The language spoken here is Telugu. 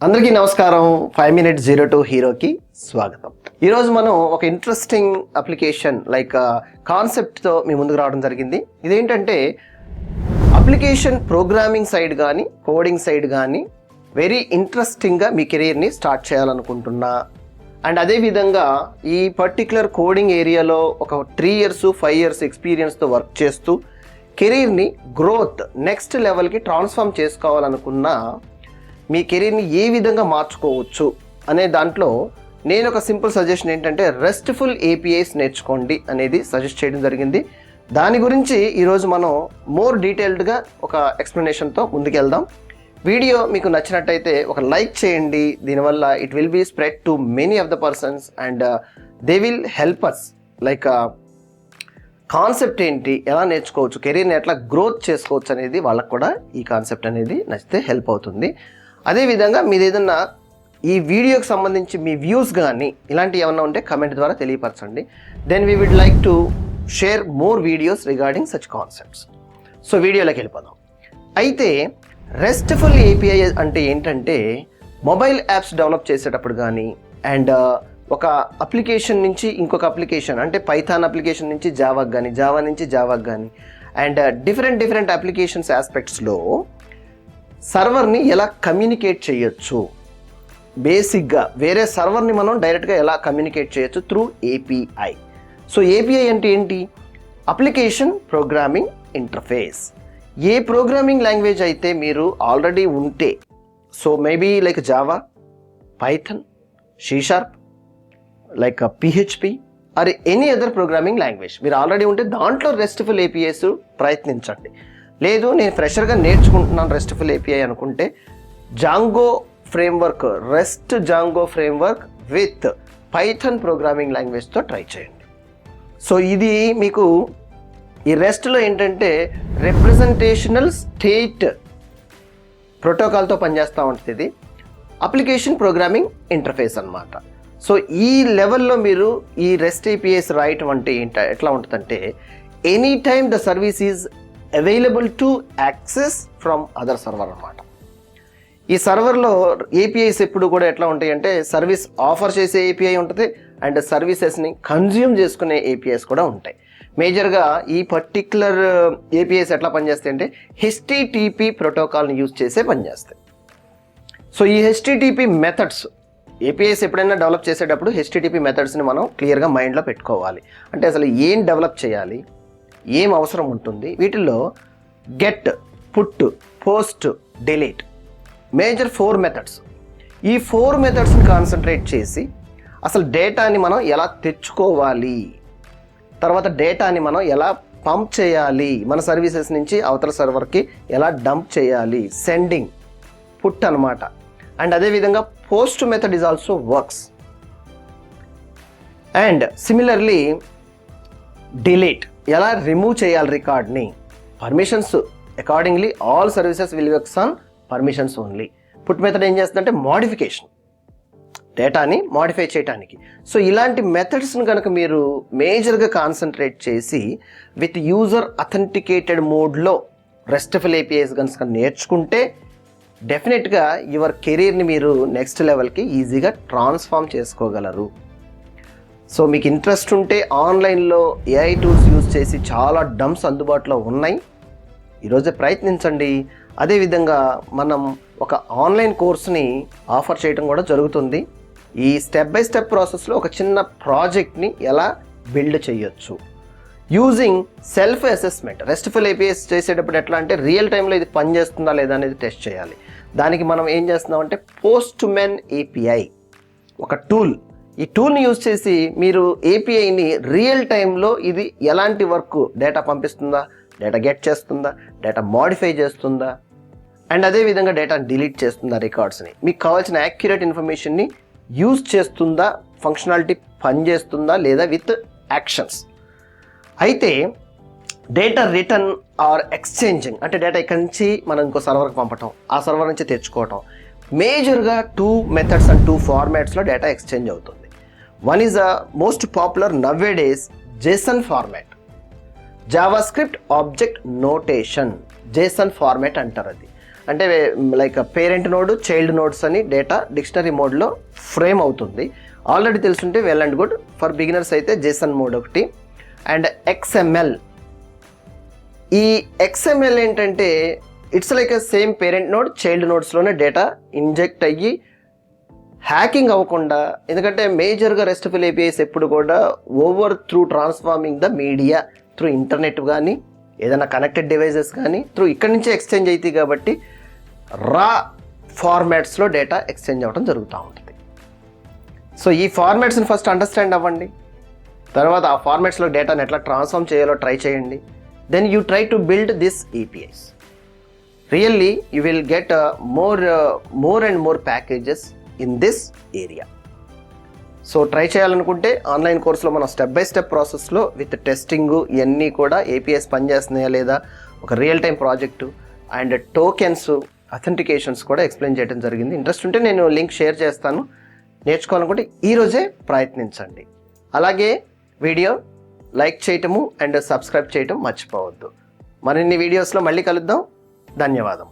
అందరికీ నమస్కారం. ఫైవ్ మినిట్ జీరో టూ హీరోకి స్వాగతం. ఈరోజు మనం ఒక ఇంట్రెస్టింగ్ అప్లికేషన్ లైక్ కాన్సెప్ట్తో మీ ముందుకు రావడం జరిగింది. ఇదేంటంటే అప్లికేషన్ ప్రోగ్రామింగ్ సైడ్ కానీ కోడింగ్ సైడ్ కానీ వెరీ ఇంట్రెస్టింగ్గా మీ కెరీర్ని స్టార్ట్ చేయాలనుకుంటున్నా. అండ్ అదేవిధంగా ఈ పర్టికులర్ కోడింగ్ ఏరియాలో ఒక త్రీ ఇయర్స్ ఫైవ్ ఇయర్స్ ఎక్స్పీరియన్స్తో వర్క్ చేస్తూ కెరీర్ని గ్రోత్ నెక్స్ట్ లెవెల్కి ట్రాన్స్ఫార్మ్ చేసుకోవాలనుకున్న మీ కెరీర్ని ఏ విధంగా మార్చుకోవచ్చు అనే దాంట్లో నేను ఒక సింపుల్ సజెషన్ ఏంటంటే రెస్ట్ఫుల్ ఏపీఐస్ నేర్చుకోండి అనేది సజెస్ట్ చేయడం జరిగింది. దాని గురించి ఈరోజు మనం మోర్ డీటెయిల్డ్గా ఒక ఎక్స్ప్లెనేషన్తో ముందుకెళ్దాం. వీడియో మీకు నచ్చినట్టయితే ఒక లైక్ చేయండి. దీనివల్ల it will be spread to many of the persons and uh, they will help us like uh, concept ఏంటి? ఎలా నేర్చుకోవచ్చు? కెరీర్ని ఎట్లా గ్రోత్ చేసుకోవచ్చు అనేది వాళ్ళకు కూడా ఈ కాన్సెప్ట్ అనేది నచ్చితే హెల్ప్ అవుతుంది. అదేవిధంగా మీది ఏదన్నా ఈ వీడియోకి సంబంధించి మీ వ్యూస్ కానీ ఇలాంటివి ఏమన్నా ఉంటే కమెంట్ ద్వారా తెలియపరచండి. Then we would like to share more videos regarding such concepts so వీడియోలోకి వెళ్ళిపోదాం. అయితే రెస్ట్ఫుల్ ఏపీఐ అంటే ఏంటంటే మొబైల్ యాప్స్ డెవలప్ చేసేటప్పుడు కానీ అండ్ uh, ఒక అప్లికేషన్ నుంచి ఇంకొక అప్లికేషన్ అంటే పైథాన్ అప్లికేషన్ నుంచి జావాకి కానీ జావా నుంచి జావాకి కానీ అండ్ డిఫరెంట్ డిఫరెంట్ అప్లికేషన్స్ ఆస్పెక్ట్స్లో సర్వర్ని ఎలా కమ్యూనికేట్ చేయొచ్చు? బేసిక్గా వేరే సర్వర్ని మనం డైరెక్ట్గా ఎలా కమ్యూనికేట్ చేయొచ్చు? త్రూ ఏపీఐ సో ఏపీఐ అంటే ఏంటి? Application programming interface. A programming language అయితే మీరు ఆల్రెడీ ఉంటే so maybe like Java Python C sharp like PHP or any other programming language. మీరు ఆల్రెడీ ఉంటే దాంట్లో రెస్ట్ఫుల్ ఏపీఎస్ ప్రయత్నించండి. లేదు నేను ఫ్రెషర్గా నేర్చుకుంటున్నాను రెస్ట్ఫుల్ ఏపీఐ అనుకుంటే Django framework rest Django framework with Python programming లాంగ్వేజ్తో try చేయండి. సో ఇది మీకు ఈ రెస్ట్లో ఏంటంటే రిప్రజెంటేషనల్ స్టేట్ ప్రోటోకాల్తో పనిచేస్తూ ఉంటుంది. ఇది అప్లికేషన్ ప్రోగ్రామింగ్ ఇంటర్ఫేస్ అన్నమాట. సో ఈ లెవెల్లో మీరు ఈ రెస్ట్ ఏపీఎస్ రాయటం అంటే ఏంట ఎట్లా ఉంటుందంటే any time the service is available to access from other server అన్నమాట. ఈ సర్వర్లో ఏపీఐస్ ఎప్పుడు కూడా ఎట్లా ఉంటాయి అంటే సర్వీస్ ఆఫర్ చేసే ఏపీఐ ఉంటుంది అండ్ సర్వీసెస్ని కన్జ్యూమ్ చేసుకునే ఏపీఐస్ కూడా ఉంటాయి. మేజర్గా ఈ పర్టిక్యులర్ ఏపీఐస్ uh, ఎట్లా పనిచేస్తాయి అంటే హెచ్టిటిపి ప్రోటోకాల్ని యూజ్ చేసే పనిచేస్తాయి. సో ఈ హెచ్టిటిపి మెథడ్స్ ఏపీఎస్ ఎప్పుడైనా డెవలప్ చేసేటప్పుడు హెచ్టిటిపి మెథడ్స్ని మనం క్లియర్గా మైండ్లో పెట్టుకోవాలి. అంటే అసలు ఏం డెవలప్ చేయాలి? ఏం అవసరం ఉంటుంది? వీటిల్లో get put post delete major four methods ఈ ఫోర్ మెథడ్స్ని కాన్సన్ట్రేట్ చేసి అసలు డేటాని మనం ఎలా తెచ్చుకోవాలి? తర్వాత డేటాని మనం ఎలా పంప్ చేయాలి? మన సర్వీసెస్ నుంచి అవతల సర్వర్కి ఎలా డంప్ చేయాలి? సెండింగ్ పుట్ అనమాట అండ్ అదేవిధంగా post method is also works and similarly delete ఎలా రిమూవ్ చేయాలి రికార్డ్ని? Permissions accordingly all services will works on permissions only put method ఏం చేస్తుందంటే మోడిఫికేషన్ డేటాని మాడిఫై చేయడానికి సో ఇలాంటి మెథడ్స్ని కనుక మీరు మేజర్గా కాన్సన్ట్రేట్ చేసి విత్ యూజర్ అథెంటికేటెడ్ మోడ్లో రెస్ట్ఫుల్ ఏపీఐస్ కనుక నేర్చుకుంటే డెఫినెట్గా యువర్ కెరీర్ని మీరు నెక్స్ట్ లెవెల్కి ఈజీగా ట్రాన్స్ఫార్మ్ చేసుకోగలరు. సో మీకు ఇంట్రెస్ట్ ఉంటే ఆన్లైన్లో ఏఐ టూల్స్ యూజ్ చేసి చాలా డమ్స్ అందుబాటులో ఉన్నాయి. ఈరోజే ప్రయత్నించండి. అదేవిధంగా మనం ఒక ఆన్లైన్ కోర్స్ని ఆఫర్ చేయడం కూడా జరుగుతుంది. ఈ స్టెప్ బై స్టెప్ ప్రాసెస్లో ఒక చిన్న ప్రాజెక్ట్ని ఎలా బిల్డ్ చేయొచ్చు? Using self assessment restful APIs చేసేటప్పుడు ఎట్లా అంటే రియల్ టైంలో ఇది పనిచేస్తుందా లేదా అనేది టెస్ట్ చేయాలి. దానికి మనం ఏం చేస్తున్నామంటే పోస్ట్ మెన్ ఏపీఐ ఒక టూల్ ఈ టూల్ని యూజ్ చేసి మీరు ఏపీఐని రియల్ టైంలో ఇది ఎలాంటి వర్క్ డేటా పంపిస్తుందా డేటా గెట్ చేస్తుందా డేటా మాడిఫై చేస్తుందా అండ్ అదేవిధంగా డేటా డిలీట్ చేస్తుందా రికార్డ్స్ని మీకు కావాల్సిన యాక్యురేట్ ఇన్ఫర్మేషన్ని యూజ్ చేస్తుందా ఫంక్షనాలిటీ పనిచేస్తుందా లేదా విత్ యాక్షన్స్ అయితే డేటా రిటర్న్ ఆర్ ఎక్స్చేంజింగ్ అంటే డేటా ఇక్కడి నుంచి మనం ఇంకో సర్వర్కి పంపటం ఆ సర్వర్ నుంచి తెచ్చుకోవటం మేజర్గా టూ మెథడ్స్ అండ్ టూ ఫార్మాట్స్లో డేటా ఎక్స్చేంజ్ అవుతుంది. One is a most popular nowadays JSON format JavaScript object notation JSON format అంటారు అది. అంటే like parent node child nodes అని డేటా డిక్షనరీ మోడ్లో ఫ్రేమ్ అవుతుంది. ఆల్రెడీ తెలుసుంటే well and good for beginners అయితే జేసన్ మోడ్ ఒకటి. అండ్ ఎక్స్ఎంఎల్ ఈ ఎక్స్ఎంఎల్ ఏంటంటే it's like same parent node child నోడ్స్లోనే data inject అయ్యి హ్యాకింగ్ అవ్వకుండా ఎందుకంటే మేజర్గా రెస్ట్ఫుల్ ఏపీఐస్ ఎప్పుడు కూడా over through transforming the media through internet కానీ ఏదైనా కనెక్టెడ్ డివైజెస్ కానీ త్రూ ఇక్కడి నుంచే ఎక్స్చేంజ్ అవుతాయి కాబట్టి రా ఫార్మాట్స్లో డేటా ఎక్స్చేంజ్ అవ్వడం జరుగుతూ ఉంటుంది. సో ఈ ఫార్మాట్స్ని ఫస్ట్ అండర్స్టాండ్ అవ్వండి. తర్వాత ఆ ఫార్మాట్స్లో డేటాని ఎట్లా ట్రాన్స్ఫార్మ్ చేయాలో ట్రై చేయండి. Then you try to build this APIs really you will get more more and more packages in this area. So try చేయాలనుకుంటే ఆన్లైన్ కోర్సులో మనం స్టెప్ బై స్టెప్ ప్రాసెస్లో విత్ టెస్టింగ్ ఇవన్నీ కూడా ఏపీఎస్ పనిచేస్తున్నాయా లేదా ఒక real time project and tokens authentications కూడా ఎక్స్ప్లెయిన్ చేయడం జరిగింది. ఇంట్రెస్ట్ ఉంటే నేను లింక్ షేర్ చేస్తాను. నేర్చుకోవాలనుకుంటే ఈరోజే ప్రయత్నించండి. అలాగే వీడియో లైక్ చేయటము అండ్ సబ్స్క్రైబ్ చేయటం మర్చిపోవద్దు. మరిన్ని వీడియోస్లో మళ్ళీ కలుద్దాం. ధన్యవాదం